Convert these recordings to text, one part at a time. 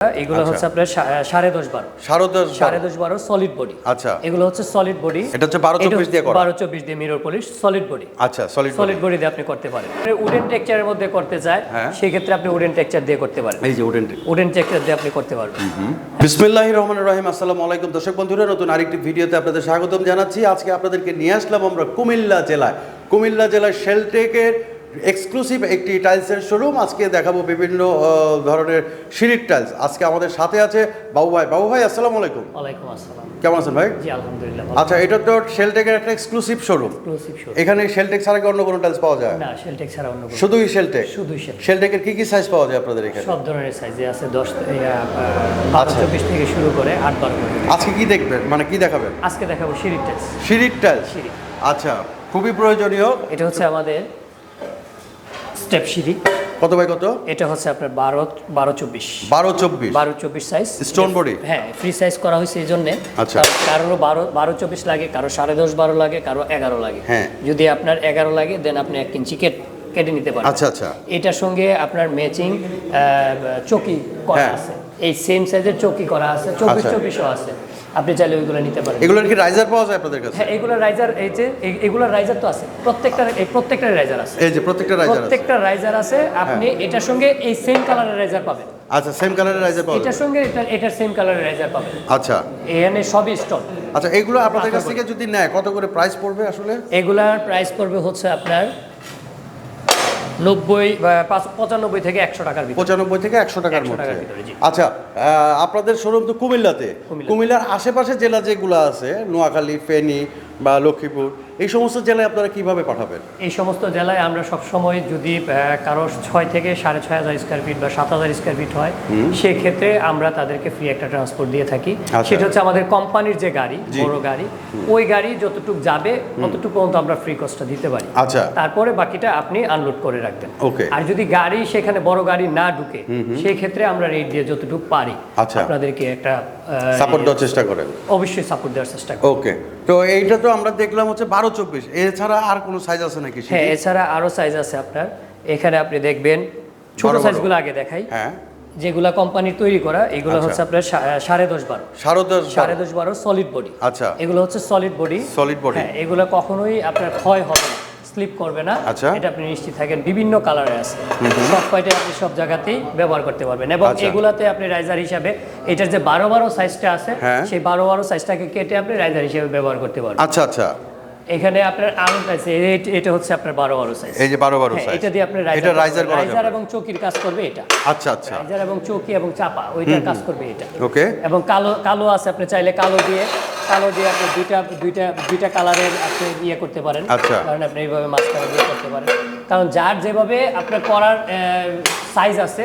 এগুলো আচ্ছা। হচ্ছে আপনার সাড়ে দশ বারো। সাড়ে দশ বারো। সলিড বডি আচ্ছা। এগুলো হচ্ছে সলিড বডি এটা হচ্ছে 12 24 দিয়ে বারো চব্বিশ দিয়ে মিরর পলিশ সলিড বডি আচ্ছা সলিড সলিড বডি দিয়ে আপনি করতে পারেন। উডেন টেক্সচারের মধ্যে করতে চায় হ্যাঁ। সেই আপনি উডেন টেক্সচার দিয়ে করতে পারেন। এই যে উডেন উডেন টেক্সচার দিয়ে আপনি করতে পারবেন। বিসমিল্লাহ রহমান রহিম আসসালামু আলাইকুম। দর্শক বন্ধুরা নতুন আরেকটি ভিডিওতে আপনাদের স্বাগতম জানাচ্ছি। আজকে আপনাদেরকে নিয়ে আসলাম আমরা কুমিল্লা জেলায়। কুমিল্লা জেলার শেলটেকের এক্সক্লুসিভ একটি টাইলসের শোরুম আজকে দেখাবো বিভিন্ন ধরনের সিঁড়ির টাইলস আজকে আমাদের সাথে আছে বাবু ভাই। বাবু ভাই আসসালামু আলাইকুম। ওয়ালাইকুম আসসালাম। কেমন আছেন ভাই? জি আলহামদুলিল্লাহ আচ্ছা এটা তো শেলটেকের একটা এক্সক্লুসিভ শোরুম এখানে শেলটেক ছাড়া কি অন্য কোনো টাইলস পাওয়া যায়? না শেলটেক ছাড়া অন্য কোনো শুধুই শেলটেক শুধুই শেল শেলটেকের কি কি সাইজ পাওয়া যায় আপনাদের এখানে? সব ধরনের সাইজে আছে। দশ বারো আচ্ছা। চব্বিশ থেকে শুরু করে আট বারো পর্যন্ত। আজকে কি দেখবেন? মানে কি দেখাবেন? আজকে দেখাবো সিঁড়ির টাইলস সিঁড়ির টাইলস আচ্ছা খুবই প্রয়োজনীয়। এটা হচ্ছে আমাদের স্টেপ সিঁড়ি কত বাই কত? এটা হচ্ছে আপনার বারো বারো চব্বিশ। বারো চব্বিশ। বারো চব্বিশ সাইজ Stone body? হ্যাঁ ফ্রি সাইজ করা হয়েছে এই জন্যে। আচ্ছা। কারোর বারো বারো চব্বিশ লাগে কারও সাড়ে দশ বারো লাগে কারও এগারো লাগে। হ্যাঁ। যদি আপনার এগারো লাগে দেন আপনি এক ইঞ্চি কেট কেটে নিতে পারেন আচ্ছা আচ্ছা। এটার সঙ্গে আপনার ম্যাচিং চকি করা হ্যাঁ। আছে। এই সেম সাইজের চকি করা আছে চব্বিশ আচ্ছা। চব্বিশও আছে। আপনি চাইলে ওইগুলো নিতে পারেন। এগুলোর কি রাইজার পাওয়া যায় আপনাদের কাছে? হ্যাঁ এগুলো রাইজার এই যে এগুলোর রাইজার তো আছে। প্রত্যেকটা এই প্রত্যেকটা রাইজার আছে। এই যে প্রত্যেকটা রাইজার আছে। প্রত্যেকটা রাইজার আছে। আপনি এটার সঙ্গে এই সেম কালারের রাইজার পাবেন। আচ্ছা সেম কালারের রাইজার পাবেন এটার সঙ্গে এটা এটার সেম কালারের রাইজার পাবেন। আচ্ছা। এখানে সবই স্টক আচ্ছা এগুলো আপনাদের কাছ থেকে যদি নেয় কত করে প্রাইস পড়বে আসলে? এগুলার প্রাইস পড়বে হচ্ছে আপনার নব্বই পঁচানব্বই থেকে একশো টাকার পঁচানব্বই থেকে একশো টাকার 100 মধ্যে। আচ্ছা আপনাদের শোরুম তো কুমিল্লাতে। কুমিল্লার আশেপাশে জেলা যেগুলো আছে নোয়াখালী ফেনী বা লক্ষ্মীপুর এই সমস্ত জেলায় আপনারা কীভাবে পাঠাবেন? এই সমস্ত জেলায় আমরা সব সময় যদি কারও ছয় থেকে সাড়ে ছয় হাজার স্কোয়ার ফিট বা সাত হাজার স্কোয়ার ফিট হয় সেক্ষেত্রে আমরা তাদেরকে ফ্রি একটা ট্রান্সপোর্ট দিয়ে থাকি। আচ্ছা। সেটা হচ্ছে আমাদের কোম্পানির যে গাড়ি বড় গাড়ি ওই গাড়ি যতটুকু যাবে ততটুকু পর্যন্ত আমরা ফ্রি কস্টটা দিতে পারি। আচ্ছা। তারপরে বাকিটা আপনি আনলোড করে রাখবেন। ওকে। আর যদি গাড়ি সেখানে বড় গাড়ি না ঢুকে সেই ক্ষেত্রে আমরা রেট দিয়ে যতটুকু পারি আচ্ছা। আপনাদেরকে একটা সাপোর্ট দেওয়ার চেষ্টা করেন। অবশ্যই সাপোর্ট দেওয়ার চেষ্টা করি। ওকে। তো এইটা তো আমরা দেখলাম হচ্ছে বারো চব্বিশ। এছাড়া আর কোনো সাইজ আছে নাকি হ্যাঁ এছাড়া আরও সাইজ আছে আপনার। এখানে আপনি দেখবেন ছোট সাইজগুলো সাইজগুলো আগে দেখাই। হ্যাঁ। যেগুলা কোম্পানির তৈরি করা এগুলো আচ্ছা। হচ্ছে আপনার সাড়ে দশ বারো। সাড়ে দশ বারো। সলিড বডি আচ্ছা। এগুলো হচ্ছে সলিড বডি সলিড বডি হ্যাঁ এগুলো কখনোই আপনার ক্ষয় হবে না। স্লিপ করবে না। আচ্ছা। এটা আপনি নিশ্চিত থাকেন বিভিন্ন কালারে আছে। সব কয়টা আপনি সব জায়গাতেই ব্যবহার করতে পারবেন এবং আচ্ছা। এগুলাতে আপনি রাইজার হিসাবে এটার যে বারো বারো সাইজটা আছে হ্যাঁ। সেই বারো বারো সাইজটাকে কেটে আপনি রাইজার হিসেবে ব্যবহার করতে পারবেন। আচ্ছা আচ্ছা। এখানে আপনার আরও আছে এটা হচ্ছে আপনার বারো বারো সাইজ এই যে বারো বারো হ্যাঁ, সাইজ এটা দিয়ে আপনি এটা রাইজার করা রাইজার এবং চকির কাজ করবে এটা। আচ্ছা আচ্ছা। রাইজার এবং চকি এবং চাপা ওইটার কাজ করবে এটা। ওকে এবং কালো কালো আছে আপনি চাইলে কালো দিয়ে কালো দিয়ে আপনি দুইটা দুইটা দুইটা কালারের আপনি ইয়ে করতে পারেন। আচ্ছা। কারণ আপনি এইভাবে মাঝখানে দিয়ে করতে পারেন। কারণ যার যেভাবে আপনার করার সাইজ আছে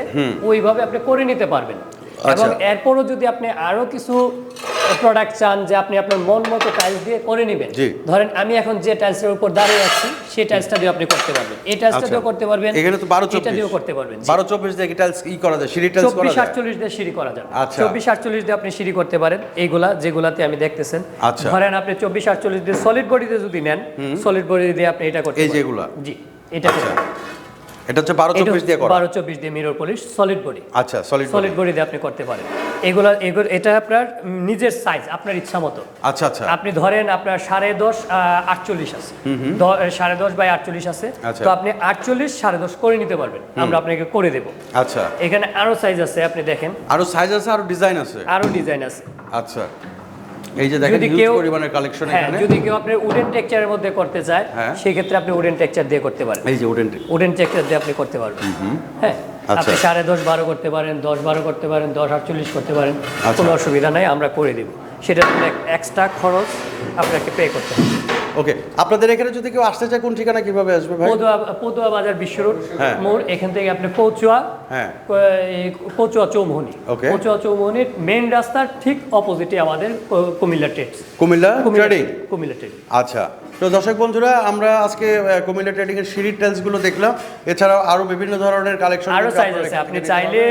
ওইভাবে আপনি করে নিতে পারবেন। এবং আচ্ছা। এরপরও যদি আপনি আরও কিছু প্রোডাক্ট চান যে আপনি আপনার মন মতো টাইলস দিয়ে করে নেবেন ধরেন আমি এখন যে টাইলসের উপর দাঁড়িয়ে আছি সেই টাইলসটা দিয়ে আপনি করতে পারবেন এই টাইলসটা আচ্ছা। দিয়েও করতে পারবেন এখানে তো বারো এটা চব্বিশ দিয়েও করতে পারবেন জি। বারো চব্বিশ দিয়ে টাইলস ই করা যায় সিঁড়ি টাইলস করা যায় আটচল্লিশ দিয়ে সিঁড়ি করা আচ্ছা। চব্বিশ আটচল্লিশ দিয়ে আপনি সিঁড়ি করতে পারেন এইগুলা যেগুলাতে আমি দেখতেছেন আচ্ছা। ধরেন আপনি চব্বিশ আটচল্লিশ দিয়ে সলিড বডিতে যদি নেন সলিড বডি দিয়ে আপনি এটা করতে এই যেগুলা? জি এটা এটা হচ্ছে বারো চব্বিশ দিয়ে করা। বারো চব্বিশ দিয়ে মিরর পলিশ সলিড বডি আচ্ছা সলিড সলিড বডি দিয়ে আপনি করতে পারেন। এগুলা এগুলো এটা আপনার নিজের সাইজ আপনার ইচ্ছা মতো। আচ্ছা আচ্ছা। আপনি ধরেন আপনার সাড়ে দশ আটচল্লিশ আছে। সাড়ে দশ বাই আটচল্লিশ আছে। আচ্ছা। তো আপনি আটচল্লিশ সাড়ে দশ করে নিতে পারবেন। আমরা আপনাকে করে দেবো। আচ্ছা। এখানে আরও সাইজ আছে আপনি দেখেন। আরও সাইজ আছে আরও ডিজাইন আছে। আরও ডিজাইন আছে। আচ্ছা। এই যে দেখেন হিউজ পরিমাণের কালেকশন হ্যাঁ এখানে যদি কেউ আপনি উডেন টেক্সচারের মধ্যে করতে চায় হ্যাঁ। সেই ক্ষেত্রে আপনি উডেন টেক্সচার দিয়ে করতে পারেন এই যে উডেন উডেন টেক্সচার দিয়ে আপনি করতে পারবেন হ্যাঁ আচ্ছা। আপনি সাড়ে দশ বারো করতে পারেন দশ বারো করতে পারেন দশ আটচল্লিশ করতে পারেন আচ্ছা। কোনো অসুবিধা নাই আমরা করে দেব সেটা এক্সট্রা খরচ আপনাকে পে করতে হবে। ওকে আপনাদের এখানে যদি কেউ আসতে চায় কোন ঠিকানা কীভাবে আসবে ভাই? পদুয়া পদুয়া বাজার বিশ্ব রোড হ্যাঁ। মোড় এখান থেকে আপনি কচুয়া হ্যাঁ। কচুয়া চৌমোহনী। Okay. কচুয়া চৌমোহনীর মেইন রাস্তার ঠিক অপোজিটে আমাদের Cumilla trades Cumilla trading Cumilla trade আচ্ছা। তো দর্শক বন্ধুরা আমরা আজকে কুমিল্লা ট্রেডিং এর সিঁড়ির টাইলসগুলো দেখলাম। এছাড়াও আরও বিভিন্ন ধরনের কালেকশন আরও সাইজ আছে। আপনি চাইলে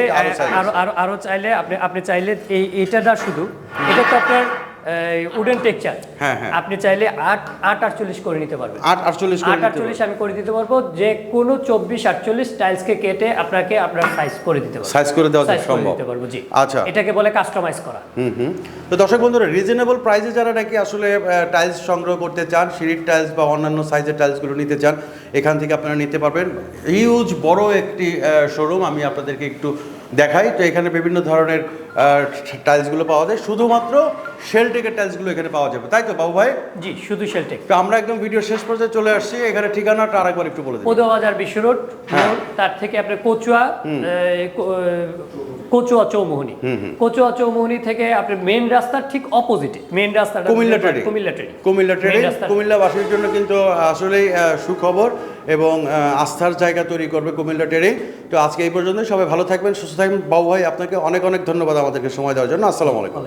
আরও আরও চাইলে আপনি আপনি চাইলে এই এটা শুধু এটা তো আপনার উডেন টেক্সচার হ্যাঁ, হ্যাঁ। আপনি চাইলে আট আট আটচল্লিশ করে নিতে পারবেন। আট আটচল্লিশ আট আটচল্লিশ আমি করে দিতে পারব। যে কোনো চব্বিশ আটচল্লিশ টাইলসকে কেটে আপনাকে আপনার সাইজ করে দিতে পারব। সাইজ করে দেওয়া সম্ভব? দিতে পারব জি। আচ্ছা। এটাকে বলে কাস্টমাইজ করা। হুম হুম। তো দর্শক বন্ধুরা রিজনেবল প্রাইসে যারা নাকি আসলে টাইলস সংগ্রহ করতে চান সিঁড়ির টাইলস বা অন্যান্য সাইজের টাইলসগুলো নিতে চান এখান থেকে আপনারা নিতে পারবেন। হিউজ বড় একটি শোরুম আমি আপনাদেরকে একটু দেখাই। তো এখানে বিভিন্ন ধরনের টাইলসগুলো পাওয়া যায়। শুধুমাত্র শেলটেকের টাইলসগুলো এখানে পাওয়া যাবে। তাই তো বাবু ভাই? জি শুধু শেলটেক তো আমরা একদম ভিডিও শেষ পর্যায়ে চলে আসছি। এখানে ঠিকানাটা আরেকবার একটু বলে দিন। পদবাজার বিশ্ব রোড হ্যাঁ। তার থেকে আপনি কচুয়া কচুয়া চৌমোহনী। কচুয়া চৌমোহনী থেকে আপনি মেন রাস্তার ঠিক অপোজিটে মেন রাস্তাটা Cumilla trading Cumilla trading Cumilla trading রাস্তা। কুমিল্লাবাসীর জন্য কিন্তু আসলেই সুখবর। এবং আস্থার জায়গা তৈরি করবে কুমিল্লা টেরে তো আজকে এই পর্যন্ত সবাই ভালো থাকবেন, সুস্থ থাকবেন। বাবু ভাই, আপনাকে অনেক অনেক ধন্যবাদ আমাদেরকে সময় দেওয়ার জন্য। আসসালামু আলাইকুম।